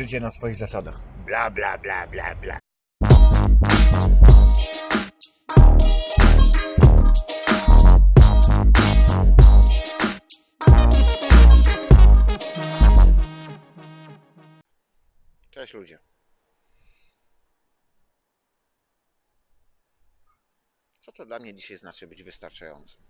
Życie na swoich zasadach. Bla, bla, bla, bla, bla. Cześć ludzie. Co to dla mnie dzisiaj znaczy być wystarczającym?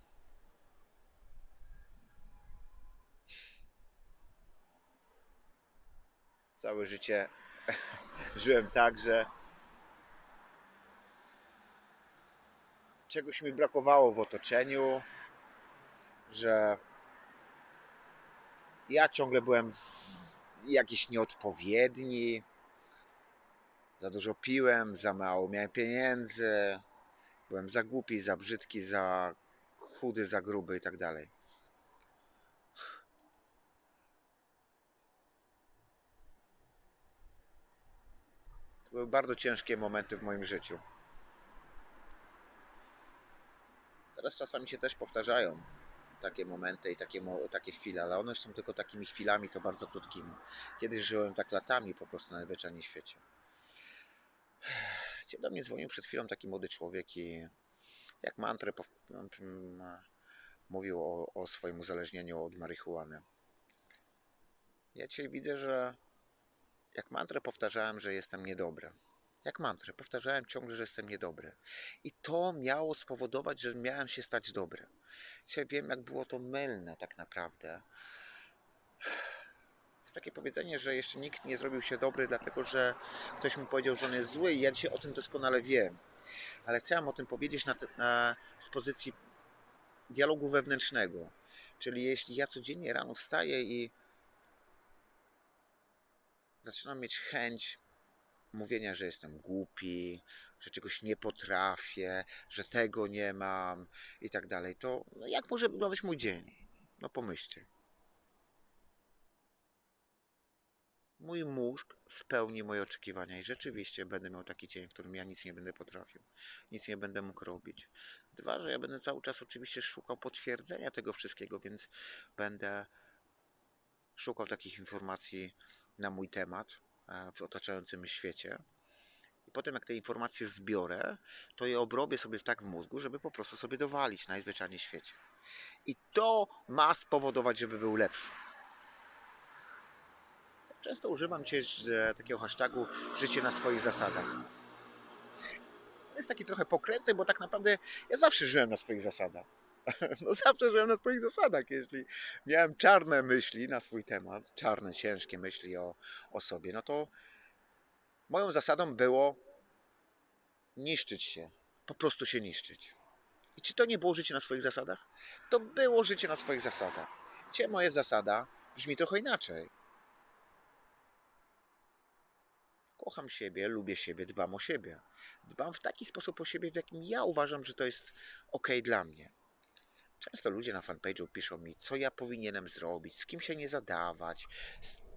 Całe życie żyłem tak, że czegoś mi brakowało w otoczeniu, że ja ciągle byłem jakiś nieodpowiedni, za dużo piłem, za mało miałem pieniędzy, byłem za głupi, za brzydki, za chudy, za gruby i tak dalej. Były bardzo ciężkie momenty w moim życiu. Teraz czasami się też powtarzają takie momenty i takie, takie chwile, ale one są tylko takimi chwilami, to bardzo krótkimi. Kiedyś żyłem tak latami po prostu na najzwyczajniej w świecie. Do mnie dzwonił przed chwilą taki młody człowiek i jak mantrę mm, mówił o, o swoim uzależnieniu od marihuany. Ja dzisiaj widzę, że jak mantrę powtarzałem, że jestem niedobry. Jak mantrę powtarzałem ciągle, że jestem niedobry. I to miało spowodować, że miałem się stać dobry. Dzisiaj wiem, jak było to mylne tak naprawdę. Jest takie powiedzenie, że jeszcze nikt nie zrobił się dobry, dlatego że ktoś mu powiedział, że on jest zły i ja dzisiaj o tym doskonale wiem. Ale chciałem o tym powiedzieć na, na, z pozycji dialogu wewnętrznego. Czyli jeśli ja codziennie rano wstaję i zaczynam mieć chęć mówienia, że jestem głupi, że czegoś nie potrafię, że tego nie mam i tak dalej, to no jak może wyglądać mój dzień? No pomyślcie. Mój mózg spełni moje oczekiwania i rzeczywiście będę miał taki dzień, w którym ja nic nie będę potrafił, nic nie będę mógł robić. Dwa, że ja będę cały czas oczywiście szukał potwierdzenia tego wszystkiego, więc będę szukał takich informacji na mój temat e, w otaczającym świecie. I potem, jak te informacje zbiorę, to je obrobię sobie tak w mózgu, żeby po prostu sobie dowalić najzwyczajniej w świecie. I to ma spowodować, żeby był lepszy. Często używam cię takiego hashtagu życie na swoich zasadach. Jest taki trochę pokrętny, bo tak naprawdę ja zawsze żyłem na swoich zasadach. No zawsze żyłem na swoich zasadach. Jeśli miałem czarne myśli na swój temat, czarne, ciężkie myśli o, o sobie, no to moją zasadą było niszczyć się. Po prostu się niszczyć. I czy to nie było życie na swoich zasadach? To było życie na swoich zasadach. Dzisiaj moja zasada brzmi trochę inaczej. Kocham siebie, lubię siebie, dbam o siebie. Dbam w taki sposób o siebie, w jakim ja uważam, że to jest ok dla mnie. Często ludzie na fanpage'u piszą mi, co ja powinienem zrobić, z kim się nie zadawać,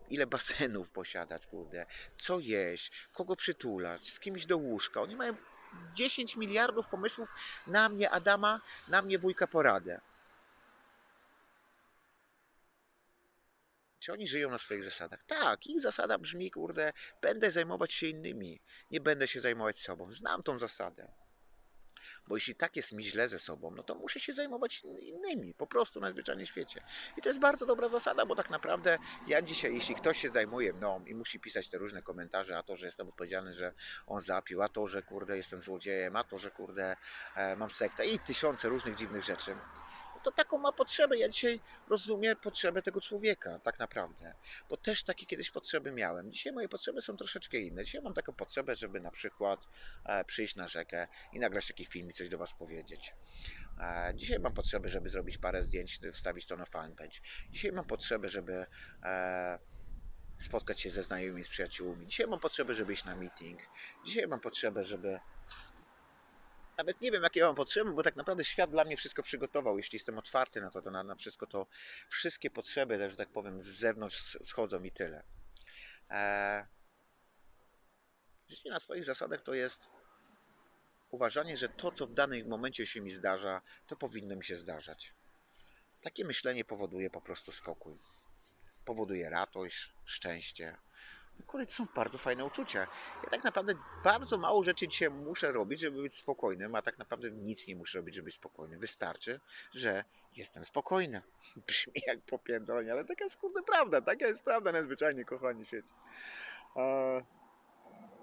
ile basenów posiadać, kurde, co jeść, kogo przytulać, z kimś do łóżka. Oni mają 10 miliardów pomysłów na mnie, Adama, na mnie, wujka poradę. Czy oni żyją na swoich zasadach? Tak, ich zasada brzmi, kurde, będę zajmować się innymi, nie będę się zajmować sobą. Znam tą zasadę. Bo jeśli tak jest mi źle ze sobą, no to muszę się zajmować innymi, po prostu na zwyczajnym świecie. I to jest bardzo dobra zasada, bo tak naprawdę ja dzisiaj, jeśli ktoś się zajmuje mną i musi pisać te różne komentarze, a to, że jestem odpowiedzialny, że on zapił, a to, że kurde jestem złodziejem, a to, że kurde e, mam sektę i tysiące różnych dziwnych rzeczy, to taką ma potrzebę. Ja dzisiaj rozumiem potrzebę tego człowieka, tak naprawdę. Bo też takie kiedyś potrzeby miałem. Dzisiaj moje potrzeby są troszeczkę inne. Dzisiaj mam taką potrzebę, żeby na przykład e, przyjść na rzekę i nagrać taki film i coś do Was powiedzieć. E, Dzisiaj mam potrzebę, żeby zrobić parę zdjęć, wstawić to na fanpage. Dzisiaj mam potrzebę, żeby e, spotkać się ze znajomymi, z przyjaciółmi. Dzisiaj mam potrzebę, żeby iść na meeting. Dzisiaj mam potrzebę, żeby nawet nie wiem, jakie mam potrzeby, bo tak naprawdę świat dla mnie wszystko przygotował. Jeśli jestem otwarty na to, to na, na wszystko, to wszystkie potrzeby, że tak powiem, z zewnątrz schodzą i tyle. E, życie na swoich zasadach to jest uważanie, że to, co w danym momencie się mi zdarza, to powinno mi się zdarzać. Takie myślenie powoduje po prostu spokój. Powoduje radość, szczęście, Kurde, to są bardzo fajne uczucia. Ja tak naprawdę bardzo mało rzeczy dzisiaj muszę robić, żeby być spokojnym, a tak naprawdę nic nie muszę robić, żeby być spokojny. Wystarczy, że jestem spokojny. Brzmi jak popierdolenie, ale taka jest kurde prawda. Taka jest prawda najzwyczajniej, kochani świecie. Eee,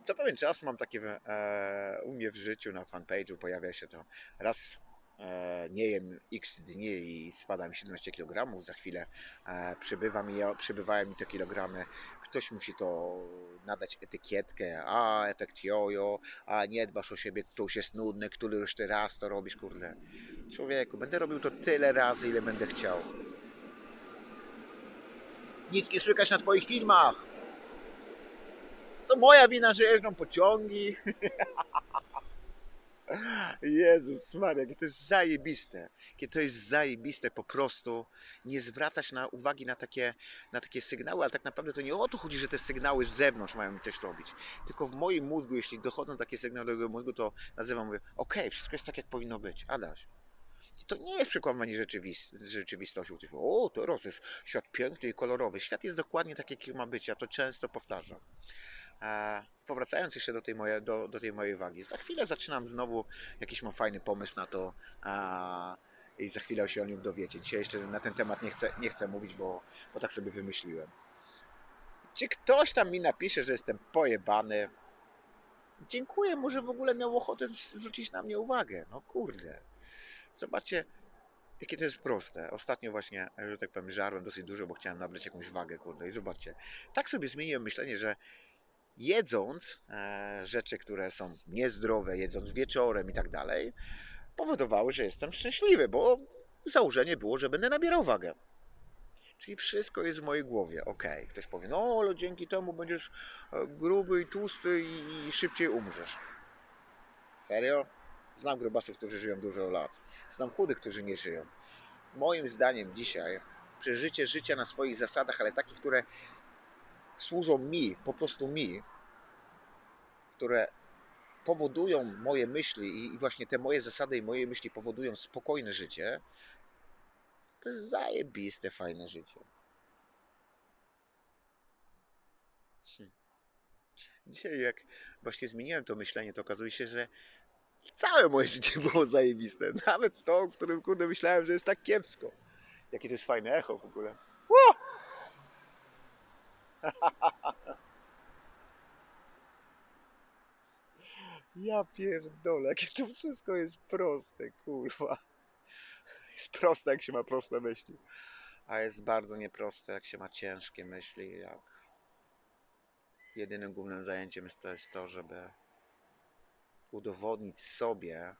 co pewien czas mam takie e, u mnie w życiu na fanpage'u pojawia się to raz e, nie jem x dni i spada mi 17 kg, za chwilę e, przybywa mi, przybywają mi te kilogramy, ktoś musi to nadać etykietkę, a efekt jojo, a nie dbasz o siebie, to już jest nudne, który już ty raz to robisz, kurde. Człowieku, będę robił to tyle razy, ile będę chciał. Nic nie słychać na twoich filmach. To moja wina, że jeżdżą pociągi. Jezus Maria, jakie to jest zajebiste. Jakie to jest zajebiste po prostu nie zwracać na uwagi na takie, na takie sygnały, ale tak naprawdę to nie o to chodzi, że te sygnały z zewnątrz mają mi coś robić. Tylko w moim mózgu, jeśli dochodzą takie sygnały do mojego mózgu, to nazywam, mówię, okej, wszystko jest tak, jak powinno być. Adaś. To nie jest przekłamanie rzeczywist rzeczywistości. O, teraz jest świat piękny i kolorowy. Świat jest dokładnie tak, jaki ma być. Ja to często powtarzam. Powracając jeszcze do tej, moje, do, do tej mojej wagi, za chwilę zaczynam znowu, jakiś mam fajny pomysł na to a, i za chwilę się o nim dowiecie. Dzisiaj jeszcze na ten temat nie chcę, nie chcę mówić, bo, bo tak sobie wymyśliłem. Czy ktoś tam mi napisze, że jestem pojebany? Dziękuję mu, że w ogóle miał ochotę zwrócić na mnie uwagę. No kurde. Zobaczcie, jakie to jest proste. Ostatnio właśnie, że tak powiem, żarłem dosyć dużo, bo chciałem nabrać jakąś wagę, kurde. I zobaczcie, tak sobie zmieniłem myślenie, że jedząc e, rzeczy, które są niezdrowe, jedząc wieczorem i tak dalej, powodowały, że jestem szczęśliwy, bo założenie było, że będę nabierał wagę. Czyli wszystko jest w mojej głowie. Ok, ktoś powie, no ale dzięki temu będziesz e, gruby i tłusty i, i szybciej umrzesz. Serio? Znam grubasów, którzy żyją dużo lat. Znam chudych, którzy nie żyją. Moim zdaniem dzisiaj przeżycie życia na swoich zasadach, ale takich, które służą mi, po prostu mi, które powodują moje myśli i właśnie te moje zasady i moje myśli powodują spokojne życie, to jest zajebiste, fajne życie. Hm. Dzisiaj jak właśnie zmieniłem to myślenie, to okazuje się, że całe moje życie było zajebiste. Nawet to, o którym kurde myślałem, że jest tak kiepsko. Jakie to jest fajne echo w ogóle. Ja pierdolę, jakie to wszystko jest proste, kurwa. Jest proste, jak się ma proste myśli. A jest bardzo nieproste, jak się ma ciężkie myśli. Jak jedynym głównym zajęciem jest to, jest to żeby udowodnić sobie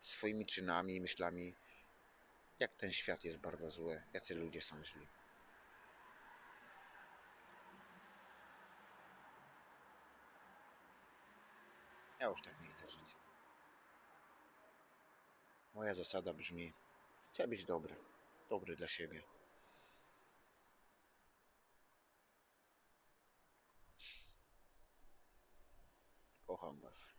swoimi czynami i myślami, jak ten świat jest bardzo zły, jacy ludzie są źli. Ja już tak nie chcę żyć. Moja zasada brzmi: chcę być dobry, dobry dla siebie. Kocham Was.